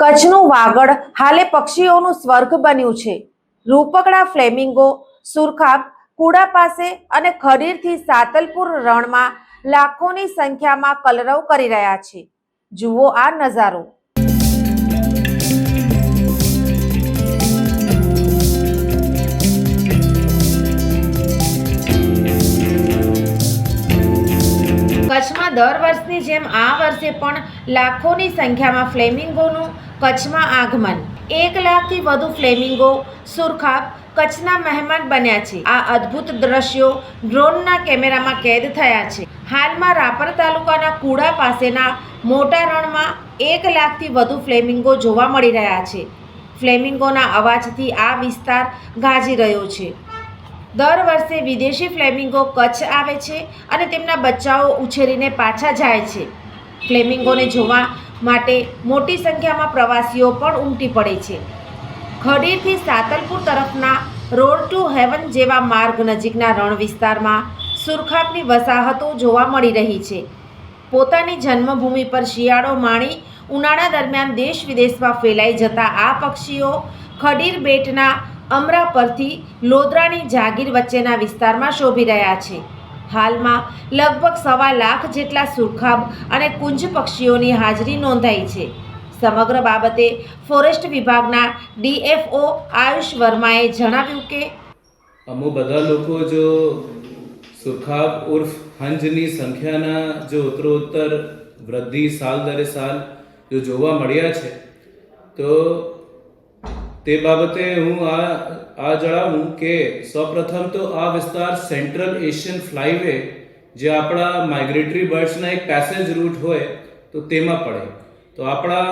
કચ્છનું વાગડ હાલે પક્ષીઓનું સ્વર્ગ બન્યું છે. રૂપકડા, ફ્લેમિંગો, સુરખાબ, કુડા પાસે અને ખડીરથી સાતલપુર રણમાં લાખોની સંખ્યામાં કલરવ કરી રહ્યા છે. જુઓ આ નજારો. દર વર્ષની જેમ આ વર્ષે પણ લાખોની સંખ્યામાં ફ્લેમિંગોનું કચ્છમાં આગમન. એક લાખથી વધુ ફ્લેમિંગો સુરખાબ કચ્છના મહેમાન બન્યા છે. આ અદ્ભુત દ્રશ્યો ડ્રોનના કેમેરામાં કેદ થયા છે. હાલમાં રાપર તાલુકાના કુડા પાસેના મોટા રણમાં એક લાખથી વધુ ફ્લેમિંગો જોવા મળી રહ્યા છે. ફ્લેમિંગોના અવાજથી આ વિસ્તાર ગાજી રહ્યો છે. દર વર્ષે વિદેશી ફ્લેમિંગો કચ્છ આવે છે અને તેમના બચ્ચાઓ ઉછેરીને પાછા જાય છે. ફ્લેમિંગોને જોવા માટે મોટી સંખ્યામાં પ્રવાસીઓ પણ ઉમટી પડે છે. ખડીરથી સાતલપુર તરફના રોડ ટુ હેવન જેવા માર્ગ નજીકના રણ વિસ્તારમાં સુરખાબની વસાહતો જોવા મળી રહી છે. પોતાની જન્મભૂમિ પર શિયાળો માણી ઉનાળા દરમિયાન દેશ વિદેશમાં ફેલાઈ જતા આ પક્ષીઓ ખડીર બેટના અમરા પરથી લોદરાની જાગીર વચ્ચેના વિસ્તારમાં શોભી રહ્યા છે. હાલમાં લગભગ સવા લાખ જેટલા સુરખાબ અને કુંજ પક્ષીઓની હાજરી નોંધાઈ છે. સમગ્ર બાબતે ફોરેસ્ટ વિભાગના ડીએફઓ આયુષ વર્માએ જણાવ્યું કે અમો બધા લોકો જો સુરખાબ ઉર્ફ હંજની સંખ્યાના જો ઉત્તરોત્તર વૃદ્ધિ સાલ દરે સાલ જો જોવા મળ્યા છે, તો તે બાબતે હું આ આ જણાવું કે સૌપ્રથમ તો આ વિસ્તાર સેન્ટ્રલ એશિયન ફ્લાયવે, જે આપણા માઇગ્રેટરી બર્ડ્સના એક પેસેજ રૂટ હોય, તો તેમાં પડે. તો આપણા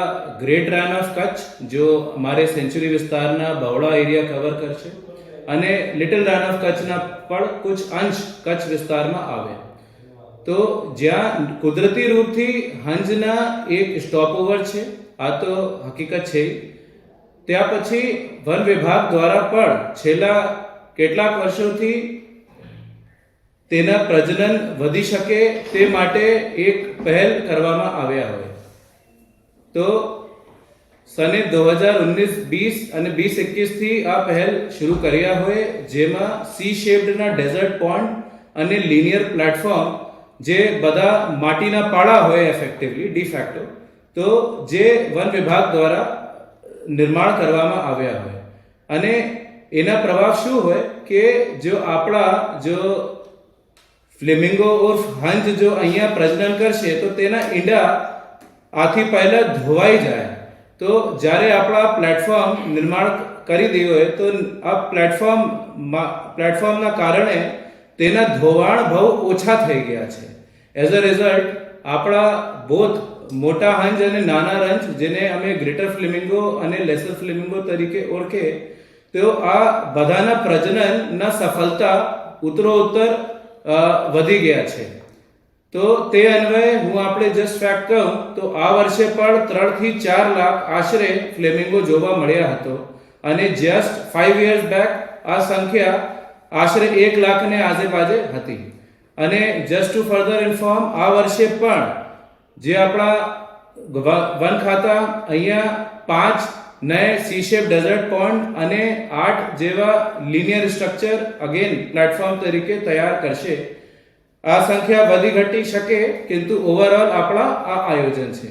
ગ્રેટ રાન ઓફ કચ્છ, જો અમારે સેન્ચુરી વિસ્તારના બવડા એરિયા કવર કરશે, અને લિટલ રાન ઓફ કચ્છના પણ કુછ અંશ કચ્છ વિસ્તારમાં આવે. તો જ્યાં કુદરતી રૂપથી હંજના એક સ્ટોપઓવર છે, આ તો હકીકત છે ત્યાં પછી વન વિભાગ દ્વારા પણ છેલ્લા કેટલાક વર્ષોથી તેના પ્રજનન વધી શકે તે માટે એક પહેલ કરવામાં આવ્યા હોય. તો સને દો હજાર ઓગણીસ બીસ અને બીસ એકવીસથી આ પહેલ શરૂ કર્યા હોય, જેમાં સી શેપ્ડના ડેઝર્ટ પોન્ડ અને લિનિયર પ્લેટફોર્મ જે બધા માટીના પાળા હોય એફેક્ટિવલી ડિફેક્ટો તો જે વન વિભાગ દ્વારા નિર્માણ કરવામાં આવ્યા હોય. અને એના પ્રભાવ શું હોય કે જો આપણા જો ફ્લેમિંગો ઉર્ફ હંજ જો અહીંયા પ્રજનન કરશે તો તેના ઈંડા આથી પહેલા ધોવાઈ જાય. તો જ્યારે આપણા પ્લેટફોર્મ નિર્માણ કરી દઈએ હોય તો આ પ્લેટફોર્મ પ્લેટફોર્મના કારણે તેના ધોવાણ બહુ ઓછા થઈ ગયા છે. એઝ અ રિઝલ્ટ આપણા બોથ મોટા હંજ અને નાના રંજ જેને અમે ગ્રેટર ફ્લેમિંગો અને લેસર ફ્લેમિંગો તરીકે ઓળખે તેઓ આ બધાના પ્રજનનના સફળતા ઉત્તરોત્તર અ, વધી ગયા છે. તો તે અન્વયે હું આપણે જસ્ટ ફેક્ટ કહું તો આ વર્ષે પણ ત્રણથી ચાર લાખ આશરે ફ્લેમિંગો જોવા મળ્યા હતો. અને જસ્ટ ફાઈવ યર્સ બેક આ સંખ્યા આશરે એક લાખને આજેબાજે હતી. અને જસ્ટ ટુ ફર્ધર ઇન્ફોર્મ આ વર્ષે પણ જે આપણા વન ખાતા અહીંયા પાંચ નય સી શેપ ડેઝર્ટ પોન્ડ અને આઠ જેવા લિનિયર સ્ટ્રક્ચર અગેન પ્લેટફોર્મ તરીકે તૈયાર કરશે. આ સંખ્યા વધી ઘટી શકે, કિંતુ ઓવરઓલ આપણા આ આયોજન છે.